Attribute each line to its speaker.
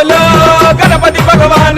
Speaker 1: బోలో గణపతి భగవాన్.